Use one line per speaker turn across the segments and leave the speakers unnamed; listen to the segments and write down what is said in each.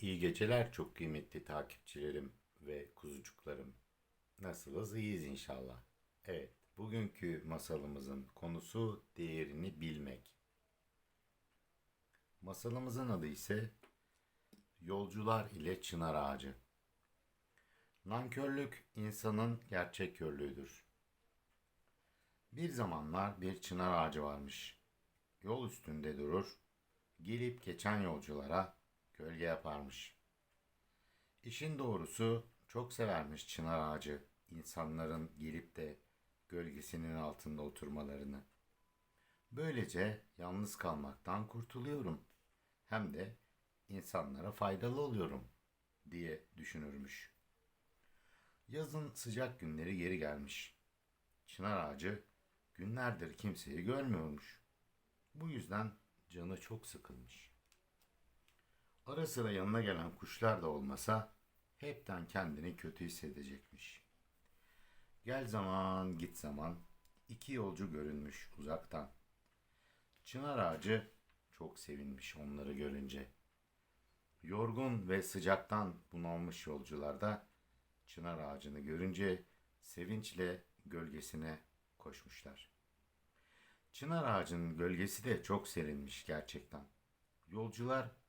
İyi geceler çok kıymetli takipçilerim ve kuzucuklarım. Nasılız? İyiyiz inşallah. Evet, bugünkü masalımızın konusu değerini bilmek. Masalımızın adı ise Yolcular ile Çınar Ağacı. Nankörlük insanın gerçek körlüğüdür. Bir zamanlar bir çınar ağacı varmış. Yol üstünde durur, gelip geçen yolculara gölge yaparmış. İşin doğrusu çok severmiş çınar ağacı insanların gelip de gölgesinin altında oturmalarını. Böylece yalnız kalmaktan kurtuluyorum. Hem de insanlara faydalı oluyorum diye düşünürmüş. Yazın sıcak günleri geri gelmiş. Çınar ağacı günlerdir kimseyi görmüyormuş. Bu yüzden canı çok sıkılmış. Ara sıra yanına gelen kuşlar da olmasa hepten kendini kötü hissedecekmiş. Gel zaman git zaman iki yolcu görünmüş uzaktan. Çınar ağacı çok sevinmiş onları görünce. Yorgun ve sıcaktan bunalmış yolcular da çınar ağacını görünce sevinçle gölgesine koşmuşlar. Çınar ağacının gölgesi de çok serinmiş gerçekten. Yolcular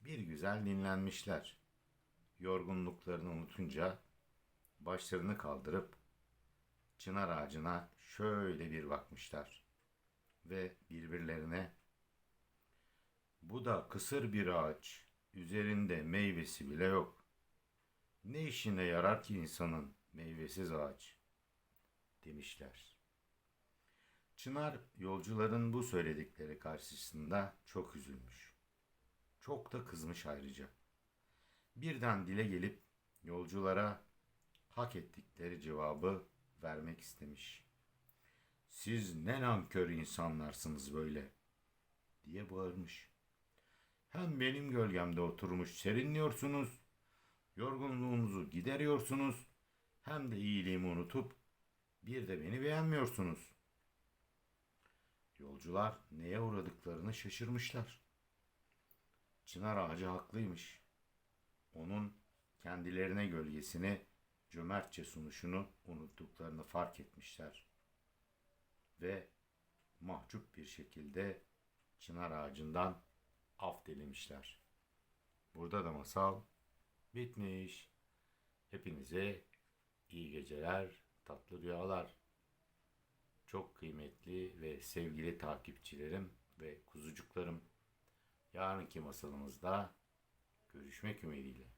bir güzel dinlenmişler. Yorgunluklarını unutunca başlarını kaldırıp çınar ağacına şöyle bir bakmışlar ve birbirlerine bu da kısır bir ağaç, üzerinde meyvesi bile yok. Ne işine yarar ki insanın meyvesiz ağaç? demişler. Çınar yolcuların bu söyledikleri karşısında çok üzülmüş. Çok da kızmış ayrıca. Birden dile gelip yolculara hak ettikleri cevabı vermek istemiş. Siz ne nankör insanlarsınız böyle diye bağırmış. Hem benim gölgemde oturmuş serinliyorsunuz, yorgunluğunuzu gideriyorsunuz, hem de iyiliğimi unutup bir de beni beğenmiyorsunuz. Yolcular neye uğradıklarını şaşırmışlar. Çınar ağacı haklıymış. Onun kendilerine gölgesini cömertçe sunuşunu unuttuklarını fark etmişler. Ve mahcup bir şekilde çınar ağacından af dilemişler. Burada da masal bitmiş. Hepinize iyi geceler, tatlı rüyalar. Çok kıymetli ve sevgili takipçilerim ve kuzucuklarım. Yarınki masalımızda görüşmek ümidiyle.